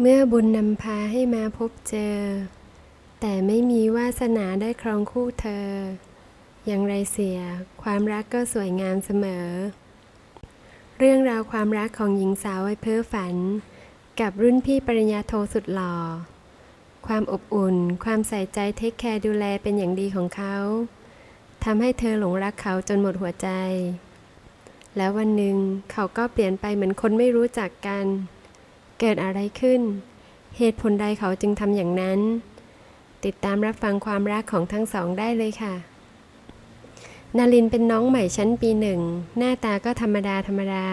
เมื่อบุญนำพาให้มาพบเจอ แต่ไม่มีวาสนาได้ครองคู่เธอ อย่างไรเสีย ความรักก็สวยงามเสมอ เรื่องราวความรักของหญิงสาววัยเพ้อฝัน กับรุ่นพี่ปริญญาโทสุดหล่อ ความอบอุ่น ความใส่ใจเทคแคร์ดูแลเป็นอย่างดีของเขาทำให้เธอหลงรักเขาจนหมดหัวใจ แล้ววันหนึ่งเขาก็เปลี่ยนไปเหมือนคนไม่รู้จักกัน เกิดอะไรขึ้น เหตุผลใดเขาจึงทำอย่างนั้น ติดตามรับฟังความรักของทั้งสองได้เลยค่ะ นารินเป็นน้องใหม่ชั้นปีหนึ่ง หน้าตาก็ธรรมดาธรรมดา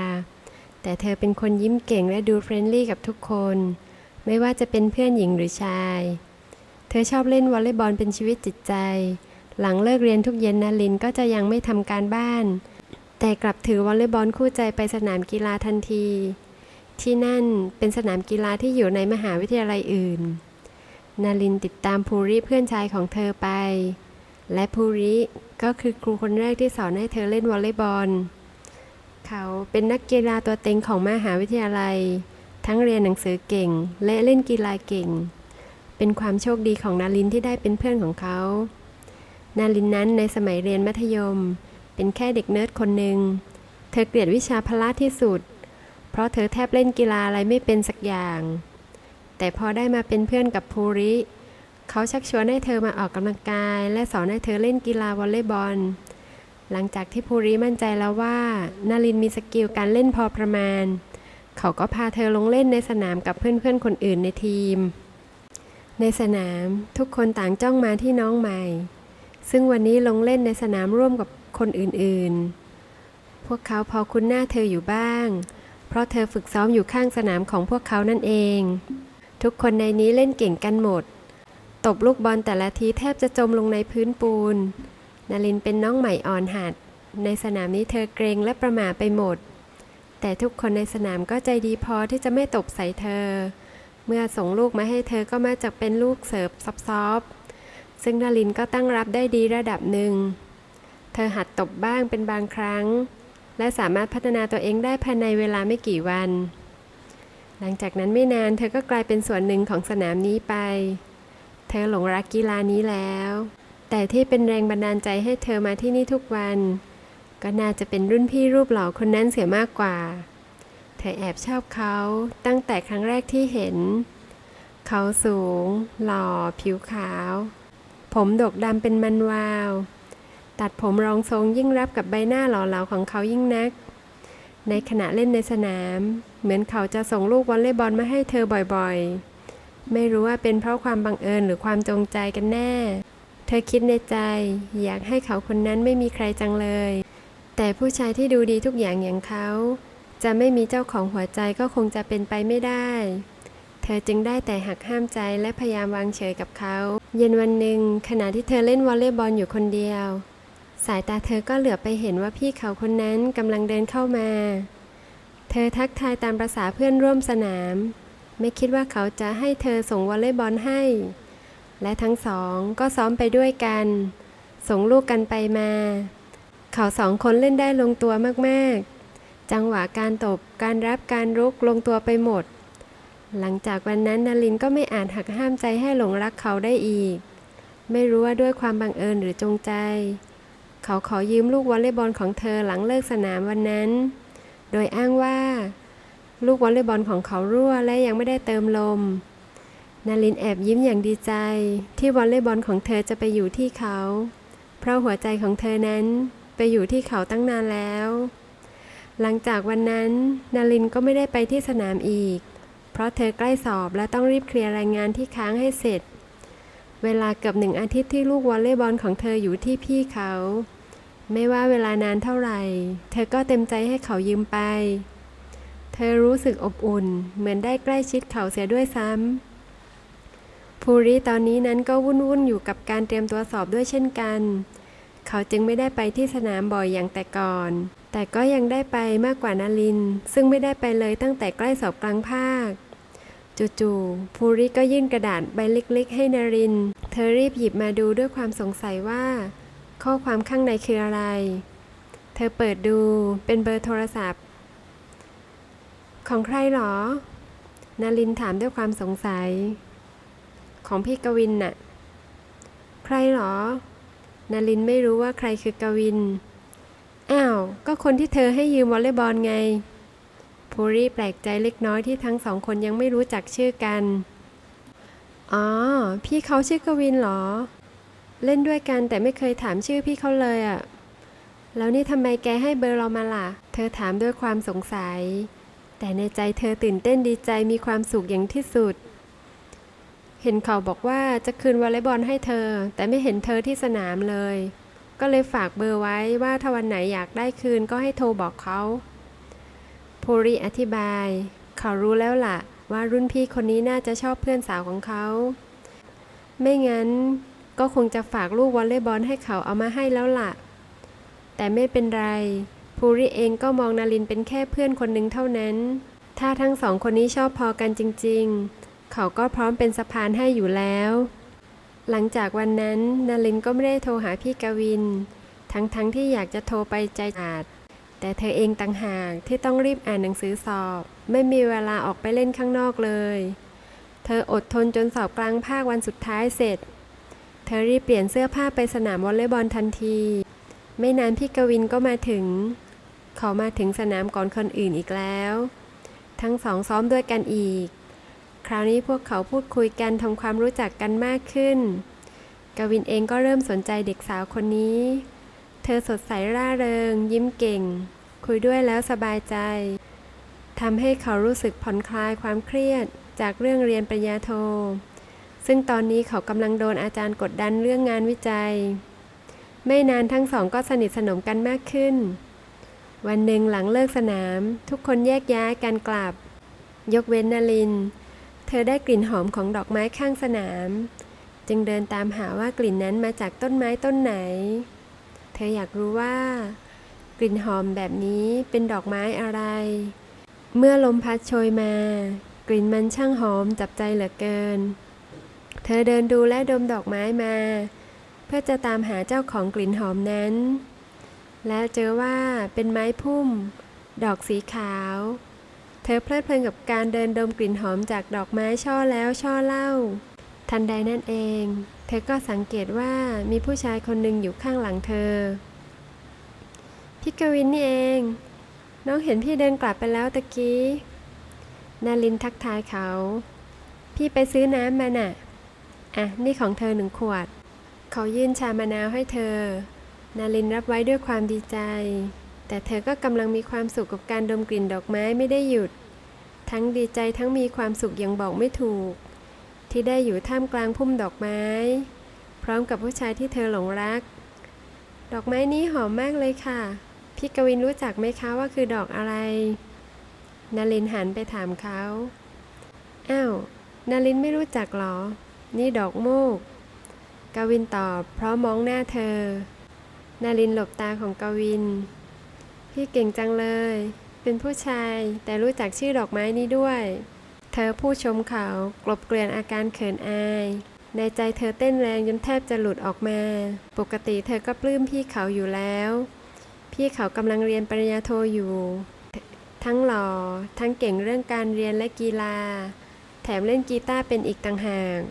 แต่เธอเป็นคนยิ้มเก่งและดูเฟรนลี่กับทุกคน ไม่ว่าจะเป็นเพื่อนหญิงหรือชาย เธอชอบเล่นวอลเลย์บอลเป็นชีวิตจิตใจ หลังเลิกเรียนทุกเย็นนารินก็จะยังไม่ทำการบ้าน แต่กลับถือวอลเลย์บอลคู่ใจไปสนามกีฬาทันที ที่นั่นเป็นสนามกีฬาที่อยู่ในมหาวิทยาลัยอื่น นารินติดตามภูริเพื่อนชายของเธอไป และภูริก็คือครูคนแรกที่สอนให้เธอเล่นวอลเลย์บอล เขาเป็นนักกีฬาตัวเต็งของมหาวิทยาลัย ทั้งเรียนหนังสือเก่งและเล่นกีฬาเก่ง เป็นความโชคดีของนารินที่ได้เป็นเพื่อนของเขา นารินนั้นในสมัยเรียนมัธยม เป็นแค่เด็กเนิร์ดคนหนึ่ง เธอเกลียดวิชาพละที่สุด เพราะเธอแทบเล่นกีฬาอะไรไม่เป็นสักอย่าง แต่พอได้มาเป็นเพื่อนกับภูริ เขาชักชวนให้เธอมาออกกำลังกาย และสอนให้เธอเล่นกีฬาวอลเลย์บอล หลังจากที่ภูริมั่นใจแล้วว่า นารินมีสกิลการเล่นพอประมาณ เขาก็พาเธอลงเล่นในสนามกับเพื่อนๆคนอื่นในทีม ในสนามทุกคนต่างจ้องมาที่น้องใหม่ ซึ่งวันนี้ลงเล่นในสนามร่วมกับคนอื่นๆ พวกเขาพอคุ้นหน้าเธออยู่บ้าง เพราะเธอฝึกซ้อมอยู่ข้างสนามของพวกเขานั่นเอง ทุกคนในนี้เล่นเก่งกันหมด ตบลูกบอลแต่ละทีแทบจะจมลงในพื้นปูน นารินเป็นน้องใหม่อ่อนหัด ในสนามนี้เธอเกรงและประหม่าไปหมด แต่ทุกคนในสนามก็ใจดีพอที่จะไม่ตบใส่เธอ เมื่อส่งลูกมาให้เธอก็มาจากเป็นลูกเสิร์ฟซอฟๆซึ่งนารินก็ตั้งรับได้ดีระดับหนึ่ง เธอหัดตบบ้างเป็นบางครั้ง และสามารถพัฒนาตัวเองได้ภายในเวลาไม่กี่วัน หลังจากนั้นไม่นานเธอก็กลายเป็นส่วนหนึ่งของสนามนี้ไป เธอหลงรักกีฬานี้แล้ว แต่ที่เป็นแรงบันดาลใจให้เธอมาที่นี่ทุกวัน ก็น่าจะเป็นรุ่นพี่รูปหล่อคนนั้นเสียมากกว่า เธอแอบชอบเขาตั้งแต่ครั้งแรกที่เห็น เขาสูง หล่อ ผิวขาว ผมดกดำเป็นมันวาว ตัดผมรองทรงยิ่งรับกับใบหน้าหล่อเหลาของเขายิ่งนัก ในขณะเล่นในสนาม เหมือนเขาจะส่งลูกวอลเลย์บอลมาให้เธอบ่อยๆ ไม่รู้ว่าเป็นเพราะความบังเอิญหรือความจงใจกันแน่ เธอคิดในใจ อยากให้เขาคนนั้นไม่มีใครจังเลย แต่ผู้ชายที่ดูดีทุกอย่างอย่างเขา จะไม่มีเจ้าของหัวใจก็คงจะเป็นไปไม่ได้เธอจึงได้แต่หักห้ามใจและพยายามวางเฉยกับเขา เย็นวันหนึ่งขณะที่เธอเล่นวอลเลย์บอลอยู่คนเดียว สายตาเธอก็เหลือบไปเห็นว่าพี่เขาคนนั้นกำลังเดินเข้ามา เธอทักทายตามประษาเพื่อนร่วมสนาม ไม่คิดว่าเขาจะให้เธอส่งวอลเลย์บอลให้ และทั้งสองก็ซ้อมไปด้วยกัน ส่งลูกกันไปมา เขาสองคนเล่นได้ลงตัวมากๆ จังหวะการตบ การรับการรุกลงตัวไปหมด หลังจากวันนั้นนารินก็ไม่อาจหักห้ามใจให้หลงรักเขาได้อีก ไม่รู้ว่าด้วยความบังเอิญหรือจงใจ เขาขอยืมลูกวอลเลย์บอลของเธอหลังเลิกสนามวันนั้น โดยอ้างว่า ลูกวอลเลย์บอลของเขารั่วและยังไม่ได้เติมลม นารินแอบยิ้มอย่างดีใจ ที่วอลเลย์บอลของเธอจะไปอยู่ที่เขา เพราะหัวใจของเธอนั้นไปอยู่ที่เขาตั้งนานแล้ว หลังจากวันนั้น นารินก็ไม่ได้ไปที่สนามอีก เพราะเธอใกล้สอบและต้องรีบเคลียร์รายงานที่ค้างให้เสร็จเวลาเกือบหนึ่งอาทิตย์ที่ลูกวอลเลย์บอลของเธออยู่ที่พี่เขา ไม่ว่าเวลานานเท่าไหร่ เธอก็เต็มใจให้เขายืมไป เธอรู้สึกอบอุ่น เหมือนได้ใกล้ชิดเขาเสียด้วยซ้ำภูริตอนนี้นั้นก็วุ่นวุ่นอยู่กับการเตรียมตัวสอบด้วยเช่นกัน เขาจึงไม่ได้ไปที่สนามบ่อยอย่างแต่ก่อน แต่ก็ยังได้ไปมากกว่านาริน ซึ่งไม่ได้ไปเลยตั้งแต่ใกล้สอบกลางภาคจู่ๆภูริก็ยื่นกระดาษใบเล็กๆ ให้นาริน เธอรีบหยิบมาดูด้วยความสงสัยว่า ข้อความข้างในคืออะไร เธอเปิดดูเป็นเบอร์โทรศัพท์ ของใครหรอ นารินถามด้วยความสงสัย ของพี่กวินน่ะ ใครหรอ นารินไม่รู้ว่าใครคือกวิน อ้าว ก็คนที่เธอให้ยืมวอลเลย์บอลไงภูริแปลกใจเล็กน้อยที่ทั้งสองคนยังไม่รู้จักชื่อกัน อ๋อ พี่เขาชื่อกวินเหรอ เล่นด้วยกันแต่ไม่เคยถามชื่อพี่เขาเลยอะแล้วนี่ทำไมแกให้เบอร์เรามาล่ะ เธอถามด้วยความสงสัย แต่ในใจเธอตื่นเต้นดีใจมีความสุขอย่างที่สุด เห็นเขาบอกว่าจะคืนวอลเลย์บอลให้เธอ แต่ไม่เห็นเธอที่สนามเลย ก็เลยฝากเบอร์ไว้ว่าถ้าวันไหนอยากได้คืนก็ให้โทรบอกเขาภูริอธิบาย เขารู้แล้วล่ะ ว่ารุ่นพี่คนนี้น่าจะชอบเพื่อนสาวของเขา ไม่งั้น ก็คงจะฝากลูกวอลเลย์บอลให้เขาเอามาให้แล้วล่ะ แต่ไม่เป็นไร ภูริเองก็มองนารินเป็นแค่เพื่อนคนหนึ่งเท่านั้น ถ้าทั้งสองคนนี้ชอบพอกันจริง ๆ เขาก็พร้อมเป็นสะพานให้อยู่แล้ว หลังจากวันนั้น นารินก็ไม่ได้โทรหาพี่กวิน ทั้งๆทที่อยากจะโทรไปใจอาด แต่เธอเองต่างหากที่ต้องรีบอ่านหนังสือสอบ ไม่มีเวลาออกไปเล่นข้างนอกเลย เธออดทนจนสอบกลางภาควันสุดท้ายเสร็จ อรีบเปลี่ยนเสื้อผ้าไปสนามวอลเลย์บอลทันที ไม่นานพี่กวินก็มาถึง เขามาถึงสนามก่อนคนอื่นอีกแล้ว ทั้งสองซ้อมด้วยกันอีก คราวนี้พวกเขาพูดคุยกันทำความรู้จักกันมากขึ้น กวินเองก็เริ่มสนใจเด็กสาวคนนี้ เธอสดใสร่าเริง ยิ้มเก่ง คุยด้วยแล้วสบายใจทำให้เขารู้สึกผ่อนคลายความเครียดจากเรื่องเรียนปริญญาโท ซึ่งตอนนี้เขากำลังโดนอาจารย์กดดันเรื่องงานวิจัย ไม่นานทั้งสองก็สนิทสนมกันมากขึ้น วันหนึ่งหลังเลิกสนาม ทุกคนแยกย้ายกันกลับ ยกเว้นนาลิน เธอได้กลิ่นหอมของดอกไม้ข้างสนาม จึงเดินตามหาว่ากลิ่นนั้นมาจากต้นไม้ต้นไหน เธออยากรู้ว่า กลิ่นหอมแบบนี้เป็นดอกไม้อะไร เมื่อลมพัดโชยมา กลิ่นมันช่างหอมจับใจเหลือเกิน เธอเดินดูและดมดอกไม้มา เพื่อจะตามหาเจ้าของกลิ่นหอมนั้น แล้วเจอว่าเป็นไม้พุ่ม ดอกสีขาว เธอเพลิดเพลินกับการเดินดมกลิ่นหอมจากดอกไม้ช่อแล้วช่อเล่า ทันใดนั่นเอง เธอก็สังเกตว่ามีผู้ชายคนหนึ่งอยู่ข้างหลังเธอพี่กวินนี่เอง น้องเห็นพี่เดินกลับไปแล้วตะกี้ นาลินทักทายเขา พี่ไปซื้อน้ำมาน่ะ อะ นี่ของเธอหนึ่งขวด เขายื่นชามะนาวให้เธอ นาลินรับไว้ด้วยความดีใจ แต่เธอก็กำลังมีความสุขกับการดมกลิ่นดอกไม้ไม่ได้หยุด ทั้งดีใจทั้งมีความสุขอย่างบอกไม่ถูก ที่ได้อยู่ท่ามกลางพุ่มดอกไม้ พร้อมกับผู้ชายที่เธอหลงรัก ดอกไม้นี้หอมมากเลยค่ะ พี่กวินรู้จักไหมคะว่าคือดอกอะไรนาลินหันไปถามเขา อ้าว นาลินไม่รู้จักหรอ นี่ดอกโมกกวินตอบ เพราะมองหน้าเธอ นาลินหลบตาของกวิน พี่เก่งจังเลย เป็นผู้ชายแต่รู้จักชื่อดอกไม้นี้ด้วย เธอผู้ชมเขากลบเกลื่อนอาการเขินอายในใจเธอเต้นแรงจนแทบจะหลุดออกมา ปกติเธอก็ปลื้มพี่เขาอยู่แล้ว พี่เขากำลังเรียนปริญญาโทอยู่ ทั้งหล่อ ทั้งเก่งเรื่องการเรียนและกีฬา แถมเล่นกีตาร์เป็นอีกต่างหาก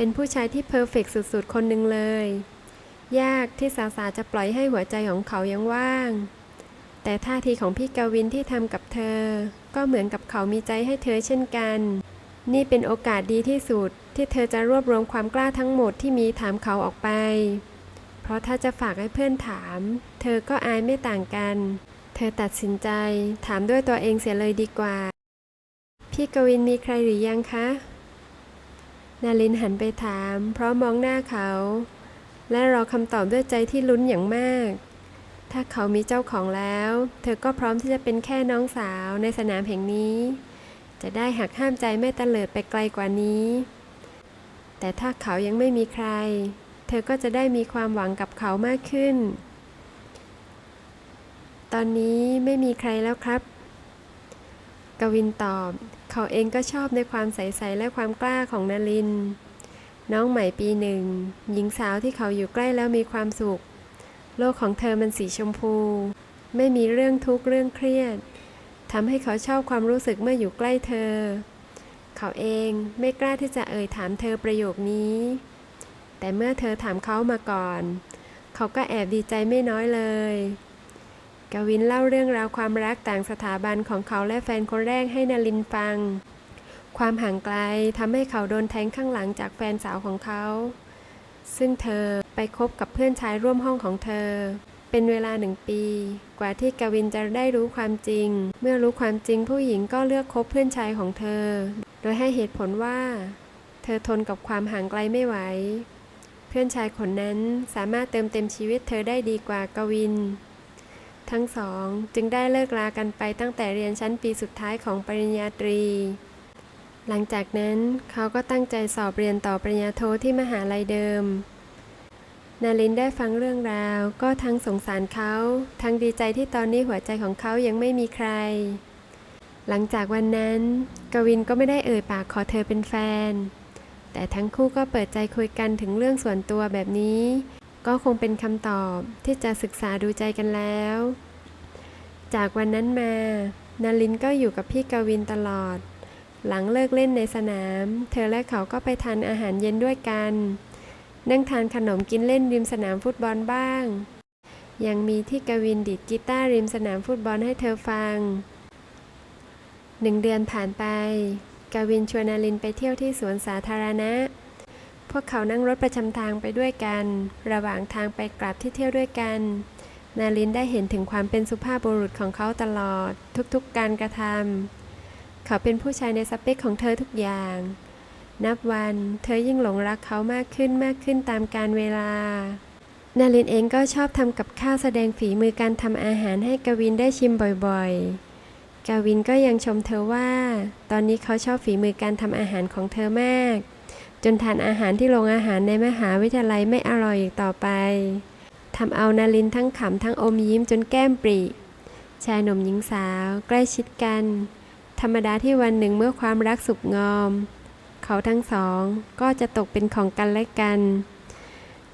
เป็นผู้ชายที่เพอร์เฟกต์สุดๆ คนหนึ่งเลย ยากที่สาวๆจะปล่อยให้หัวใจของเขายังว่าง แต่ท่าทีของพี่กวินที่ทำกับเธอ ก็เหมือนกับเขามีใจให้เธอเช่นกัน นี่เป็นโอกาสดีที่สุด ที่เธอจะรวบรวมความกล้าทั้งหมดที่มีถามเขาออกไป เพราะถ้าจะฝากให้เพื่อนถาม เธอก็อายไม่ต่างกัน เธอตัดสินใจ ถามด้วยตัวเองเสียเลยดีกว่า พี่กวินมีใครหรือยังคะ นาลินหันไปถาม เพราะมองหน้าเขา และรอคำตอบด้วยใจที่ลุ้นอย่างมาก ถ้าเขามีเจ้าของแล้ว เธอก็พร้อมที่จะเป็นแค่น้องสาวในสนามแห่งนี้ จะได้หักห้ามใจไม่ตะเลิดไปไกลกว่านี้ แต่ถ้าเขายังไม่มีใคร เธอก็จะได้มีความหวังกับเขามากขึ้น ตอนนี้ไม่มีใครแล้วครับ กวินตอบ เขาเองก็ชอบในความใสๆและความกล้าของนาลิน น้องใหม่ปีหนึ่ง หญิงสาวที่เขาอยู่ใกล้แล้วมีความสุข โลกของเธอมันสีชมพู ไม่มีเรื่องทุกข์เรื่องเครียดทำให้เขาชอบความรู้สึกเมื่ออยู่ใกล้เธอ เขาเองไม่กล้าที่จะเอ่ยถามเธอประโยคนี้ แต่เมื่อเธอถามเขามาก่อน เขาก็แอบดีใจไม่น้อยเลย กวินเล่าเรื่องราวความรักต่างสถาบันของเขาและแฟนคนแรกให้นาลินฟัง ความห่างไกลทำให้เขาโดนแทงข้างหลังจากแฟนสาวของเขา ซึ่งเธอไปคบกับเพื่อนชายร่วมห้องของเธอ เป็นเวลาหนึ่งปี กว่าที่กวินจะได้รู้ความจริง เมื่อรู้ความจริงผู้หญิงก็เลือกคบเพื่อนชายของเธอ โดยให้เหตุผลว่า เธอทนกับความห่างไกลไม่ไหว เพื่อนชายคนนั้นสามารถเติมเต็มชีวิตเธอได้ดีกว่ากวิน ทั้งสองจึงได้เลิกลากันไปตั้งแต่เรียนชั้นปีสุดท้ายของปริญญาตรี หลังจากนั้นเขาก็ตั้งใจสอบเรียนต่อปริญญาโทที่มหาลัยเดิม นาลินได้ฟังเรื่องราว ก็ทั้งสงสารเขา ทั้งดีใจที่ตอนนี้หัวใจของเขายังไม่มีใคร หลังจากวันนั้น กวินก็ไม่ได้เอ่ยปากขอเธอเป็นแฟน แต่ทั้งคู่ก็เปิดใจคุยกันถึงเรื่องส่วนตัวแบบนี้ ก็คงเป็นคำตอบที่จะศึกษาดูใจกันแล้ว จากวันนั้นมานาลินก็อยู่กับพี่กวินตลอด หลังเลิกเล่นในสนาม เธอและเขาก็ไปทานอาหารเย็นด้วยกัน นั่งทานขนมกินเล่นริมสนามฟุตบอลบ้าง ยังมีที่กวินดีดกีตาร์ริมสนามฟุตบอลให้เธอฟังหนึ่งเดือนผ่านไป กวินชวนนาลินไปเที่ยวที่สวนสาธารณะ พวกเขานั่งรถประจำทางไปด้วยกัน ระหว่างทางไปกลับที่เที่ยวด้วยกัน นาลินได้เห็นถึงความเป็นสุภาพบุรุษของเขาตลอด ทุกๆการกระทำเขาเป็นผู้ชายในสเปคของเธอทุกอย่าง นับวันเธอยิ่งหลงรักเขามากขึ้นมากขึ้นตามกาลเวลา นาลินเองก็ชอบทำกับข้าวแสดงฝีมือการทำอาหารให้กวินได้ชิมบ่อยๆ กวินก็ยังชมเธอว่า ตอนนี้เขาชอบฝีมือการทำอาหารของเธอมาก จนทานอาหารที่โรงอาหารในมหาวิทยาลัยไม่อร่อยอีกต่อไปทำเอานาลินทั้งขำทั้งอมยิ้มจนแก้มปริชายหนุ่มหญิงสาวใกล้ชิดกัน ธรรมดาที่วันหนึ่งเมื่อความรักสุกงอม เขาทั้งสองก็จะตกเป็นของกันและกัน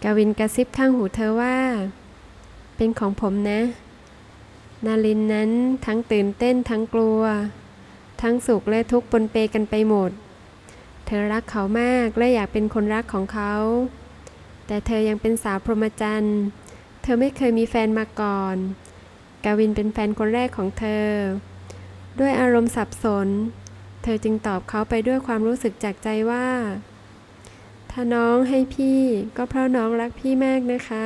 กวินกระซิบข้างหูเธอว่า เป็นของผมนะ นาลินนั้นทั้งตื่นเต้นทั้งกลัว ทั้งสุขและทุกข์ปนเปกันไปหมด เธอรักเขามากและอยากเป็นคนรักของเขา แต่เธอยังเป็นสาวพรหมจรรย์ เธอไม่เคยมีแฟนมาก่อนกวินเป็นแฟนคนแรกของเธอ ด้วยอารมณ์สับสน เธอจึงตอบเขาไปด้วยความรู้สึกจากใจว่า ถ้าน้องให้พี่ก็เพราะน้องรักพี่มากนะคะ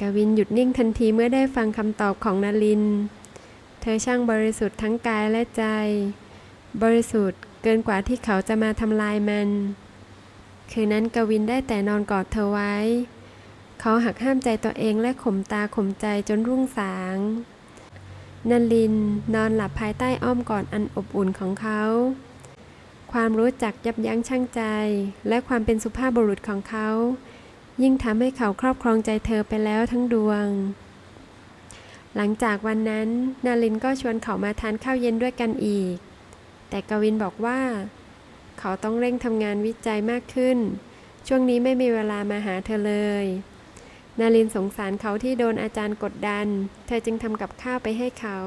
กวินหยุดนิ่งทันทีเมื่อได้ฟังคำตอบของนาลิน เธอช่างบริสุทธิ์ทั้งกายและใจ บริสุทธิ์ เกินกว่าที่เขาจะมาทำลายมัน คืนนั้นกวินได้แต่นอนกอดเธอไว้ เขาหักห้ามใจตัวเองและข่มตาข่มใจจนรุ่งสางนันลินนอนหลับภายใต้อ้อมกอดอันอบอุ่นของเขา ความรู้จักยับยั้งชั่งใจ และความเป็นสุภาพบุรุษของเขา ยิ่งทำให้เขาครอบครองใจเธอไปแล้วทั้งดวง หลังจากวันนั้นนาลินก็ชวนเขามาทานข้าวเย็นด้วยกันอีก แต่กวินบอกว่า เขาต้องเร่งทำงานวิจัยมากขึ้น ช่วงนี้ไม่มีเวลามาหาเธอเลย นาลินสงสารเขาที่โดนอาจารย์กดดัน เธอจึงทำกับข้าวไปให้เขา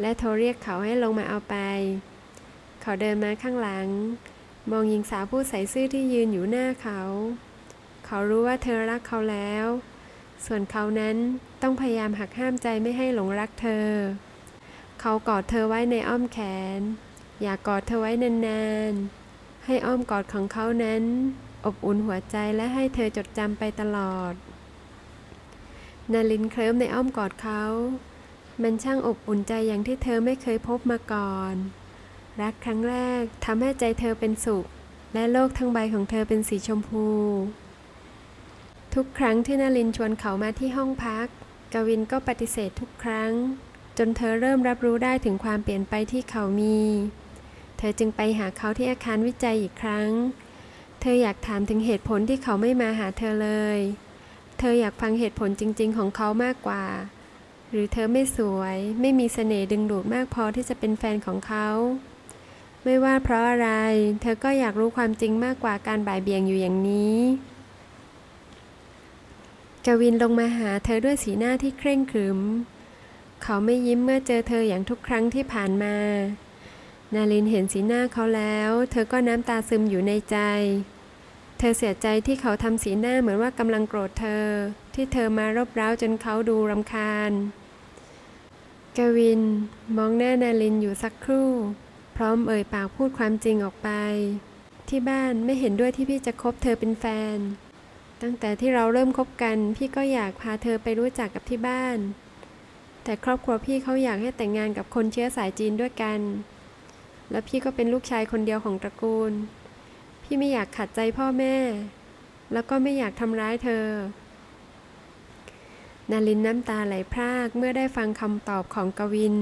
และโทรเรียกเขาให้ลงมาเอาไป เขาเดินมาข้างหลัง มองหญิงสาวผู้ใส่ซื่อที่ยืนอยู่หน้าเขา เขารู้ว่าเธอรักเขาแล้ว ส่วนเขานั้นต้องพยายามหักห้ามใจไม่ให้หลงรักเธอ เขากอดเธอไว้ในอ้อมแขน อยากกอดเธอไว้นานๆ ให้อ้อมกอดของเขานั้น อบอุ่นหัวใจและให้เธอจดจำไปตลอด นาลินเคลิ้มในอ้อมกอดเขา มันช่างอบอุ่นใจอย่างที่เธอไม่เคยพบมาก่อน รักครั้งแรกทำให้ใจเธอเป็นสุข และโลกทั้งใบของเธอเป็นสีชมพู ทุกครั้งที่นาลินชวนเขามาที่ห้องพัก กวินก็ปฏิเสธทุกครั้ง จนเธอเริ่มรับรู้ได้ถึงความเปลี่ยนไปที่เขามี เธอจึงไปหาเขาที่อาคารวิจัยอีกครั้ง เธออยากถามถึงเหตุผลที่เขาไม่มาหาเธอเลย เธออยากฟังเหตุผลจริง ๆ ของเขามากกว่า หรือเธอไม่สวย ไม่มีเสน่ห์ดึงดูดมากพอที่จะเป็นแฟนของเขา ไม่ว่าเพราะอะไร เธอก็อยากรู้ความจริงมากกว่าการบ่ายเบี่ยงอยู่อย่างนี้กวินลงมาหาเธอด้วยสีหน้าที่เคร่งขรึม เขาไม่ยิ้มเมื่อเจอเธออย่างทุกครั้งที่ผ่านมา นาลินเห็นสีหน้าเขาแล้ว เธอก็น้ำตาซึมอยู่ในใจ เธอเสียใจที่เขาทำสีหน้าเหมือนว่ากำลังโกรธเธอ ที่เธอมารบเร้าจนเขาดูรำคาญ กวิน มองหน้านาลินอยู่สักครู่ พร้อมเอ่ยปากพูดความจริงออกไป ที่บ้านไม่เห็นด้วยที่พี่จะคบเธอเป็นแฟน ตั้งแต่ที่เราเริ่มคบกัน พี่ก็อยากพาเธอไปรู้จักกับที่บ้าน แต่ครอบครัวพี่เขาอยากให้แต่งงานกับคนเชื้อสายจีนด้วยกัน แล้วพี่ก็เป็นลูกชายคนเดียวของตระกูล พี่ไม่อยากขัดใจพ่อแม่ แล้วก็ไม่อยากทำร้ายเธอ นาลินน้ำตาไหลพรากเมื่อได้ฟังคำตอบของกวิน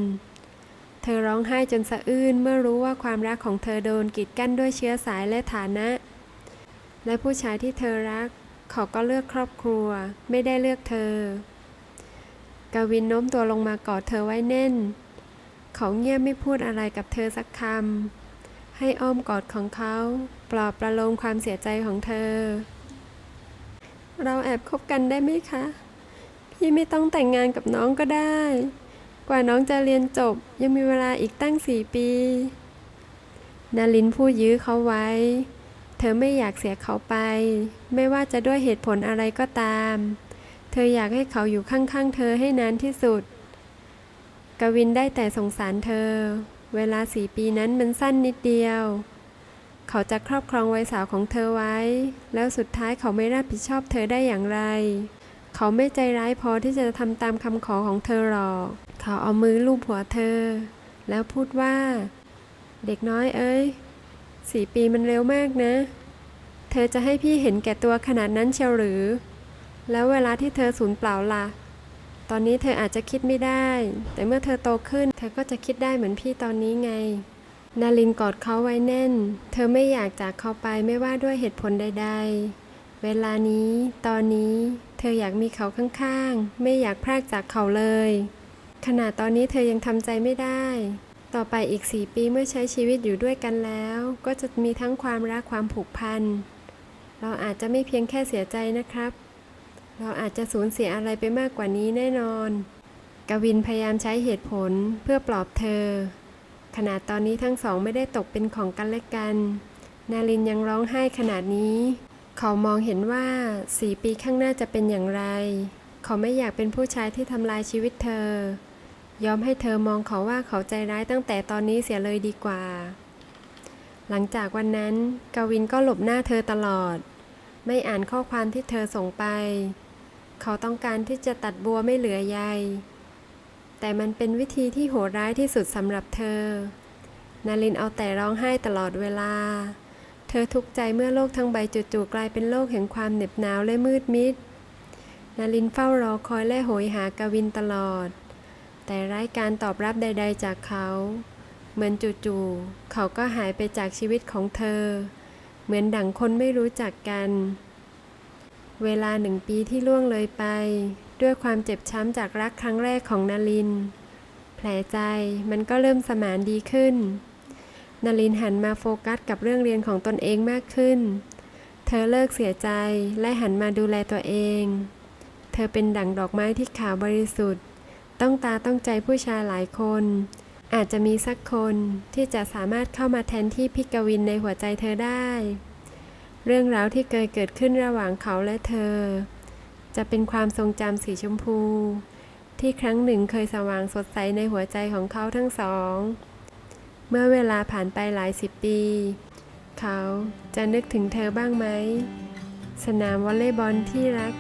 เธอร้องไห้จนสะอื้นเมื่อรู้ว่าความรักของเธอโดนกีดกั้นด้วยเชื้อสายและฐานะ และผู้ชายที่เธอรัก เขาก็เลือกครอบครัว ไม่ได้เลือกเธอกวินโน้มตัวลงมากอดเธอไว้แน่น เขาเงียบไม่พูดอะไรกับเธอสักคำ ให้อ้อมกอดของเขาปลอบประโลมความเสียใจของเธอ เราแอบคบกันได้ไหมคะ พี่ไม่ต้องแต่งงานกับน้องก็ได้ กว่าน้องจะเรียนจบยังมีเวลาอีกตั้งสี่ปีนาลินพูดยื้อเขาไว้ เธอไม่อยากเสียเขาไป ไม่ว่าจะด้วยเหตุผลอะไรก็ตาม เธออยากให้เขาอยู่ข้างๆ เธอให้นานที่สุด กวินได้แต่สงสารเธอ เวลาสี่ปีนั้นมันสั้นนิดเดียว เขาจะครอบครองไวสาวของเธอไว้ แล้วสุดท้ายเขาไม่รับผิดชอบเธอได้อย่างไร เขาไม่ใจร้ายพอที่จะทำตามคำขอของเธอหรอก เขาเอามือลูบหัวเธอ แล้วพูดว่า เด็กน้อยเอ้ยสี่ปีมันเร็วมากนะ เธอจะให้พี่เห็นแก่ตัวขนาดนั้นเชียวหรือ แล้วเวลาที่เธอสูญเปล่าล่ะ ตอนนี้เธออาจจะคิดไม่ได้ แต่เมื่อเธอโตขึ้น เธอก็จะคิดได้เหมือนพี่ตอนนี้ไง นาลินกอดเขาไว้แน่น เธอไม่อยากจากเขาไปไม่ว่าด้วยเหตุผลใด ๆ เวลานี้ ตอนนี้ เธออยากมีเขาข้างๆ ไม่อยากพรากจากเขาเลยขนาดตอนนี้เธอยังทำใจไม่ได้ ต่อไปอีกสี่ปีเมื่อใช้ชีวิตอยู่ด้วยกันแล้ว ก็จะมีทั้งความรักความผูกพัน เราอาจจะไม่เพียงแค่เสียใจนะครับ เราอาจจะสูญเสียอะไรไปมากกว่านี้แน่นอน กวินพยายามใช้เหตุผลเพื่อปลอบเธอ ขนาดตอนนี้ทั้งสองไม่ได้ตกเป็นของกันและกัน นาลินยังร้องไห้ขนาดนี้ เขามองเห็นว่าสี่ปีข้างหน้าจะเป็นอย่างไร เขาไม่อยากเป็นผู้ชายที่ทำลายชีวิตเธอ ยอมให้เธอมองเขาว่าเขาใจร้ายตั้งแต่ตอนนี้เสียเลยดีกว่า หลังจากวันนั้น กวินก็หลบหน้าเธอตลอด ไม่อ่านข้อความที่เธอส่งไป เขาต้องการที่จะตัดบัวไม่เหลือใย แต่มันเป็นวิธีที่โหดร้ายที่สุดสำหรับเธอ นาลินเอาแต่ร้องไห้ตลอดเวลา เธอทุกข์ใจเมื่อโลกทั้งใบจู่ๆกลายเป็นโลกแห่งความเหน็บหนาวและมืดมิด นาลินเฝ้ารอคอยและโหยหากวินตลอด แต่ไร้การตอบรับใด ๆ จากเขา เหมือนจู่ๆเขาก็หายไปจากชีวิตของเธอ เหมือนดั่งคนไม่รู้จักกัน เวลาหนึ่งปีที่ล่วงเลยไป ด้วยความเจ็บช้ำจากรักครั้งแรกของนาลิน แผลใจมันก็เริ่มสมานดีขึ้น นาลินหันมาโฟกัสกับเรื่องเรียนของตนเองมากขึ้น เธอเลิกเสียใจและหันมาดูแลตัวเอง เธอเป็นดั่งดอกไม้ที่ขาวบริสุทธิ์ ต้องตาต้องใจผู้ชายหลายคน อาจจะมีสักคนที่จะสามารถเข้ามาแทนที่พิกวินในหัวใจเธอได้ เรื่องราวที่เคยเกิดขึ้นระหว่างเขาและเธอ จะเป็นความทรงจำสีชมพู ที่ครั้งหนึ่งเคยสว่างสดใสในหัวใจของเขาทั้งสอง เมื่อเวลาผ่านไปหลายสิบปี เขาจะนึกถึงเธอบ้างไหม สนามวอลเลย์บอลที่รัก